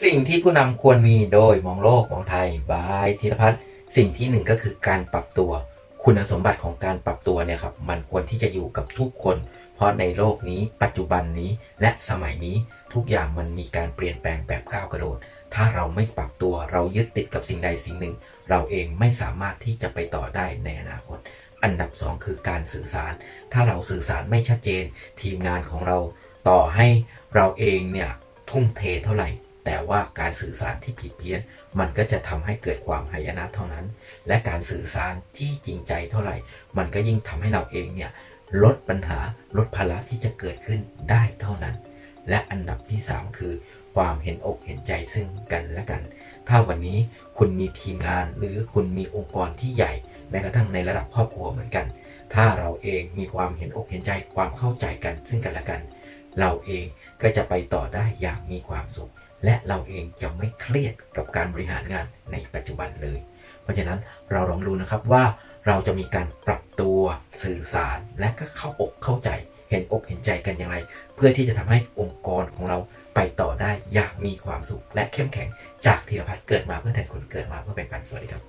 สิ่งที่ผู้นำควรมีโดยมองโลกมองไทยบายธีรพัฒน์สิ่งที่หนึ่งก็คือการปรับตัว คุณสมบัติของการปรับตัวเนี่ยครับมันควรที่จะอยู่กับทุกคน เพราะในโลกนี้ ปัจจุบันนี้และสมัยนี้ทุกอย่างมันมีการเปลี่ยนแปลงแบบก้าวกระโดด ถ้าเราไม่ปรับตัวเรายึดติดกับสิ่งใดสิ่งหนึ่ง เราเองไม่สามารถที่จะไปต่อได้ในอนาคต อันดับสองคือการสื่อสาร ถ้าเราสื่อสารไม่ชัดเจน ทีมงานของเราต่อให้เราเองเนี่ยทุ่มเทเท่าไหร่ แต่ว่าการสื่อสารที่ผิดเพี้ยน มันก็จะทำให้เกิดความหายนะเท่านั้น และการสื่อสารที่จริงใจเท่าไหร่ มันก็ยิ่งทำให้เราเองเนี่ยลดปัญหาลดภาระที่จะเกิดขึ้นได้เท่านั้น และอันดับที่ 3 คือ ความเห็นอกเห็นใจซึ่งกันและกัน ถ้าวันนี้คุณมีทีมงานหรือคุณมีองค์กรที่ใหญ่แม้กระทั่งในระดับครอบครัวเหมือนกัน ถ้าเราเองมีความเห็นอกเห็นใจความเข้าใจกันซึ่งกันและกัน เราเองก็จะไปต่อได้อย่างมีความสุข และเราเองจะไม่เครียดกับการบริหารงานในปัจจุบันเลย เพราะฉะนั้นเราลองดูนะครับว่าเราจะมีการปรับตัวสื่อสารและก็เข้าอกเข้าใจ เห็นอกเห็นใจกันอย่างไร เพื่อที่จะทำให้องค์กรของเราไปต่อได้อย่างมีความสุข และเข้มแข็งจากธีรพัฒน์เกิดมาเพื่อแทนคนเกิดมาเพื่อเป็นปันสวัสดีครับ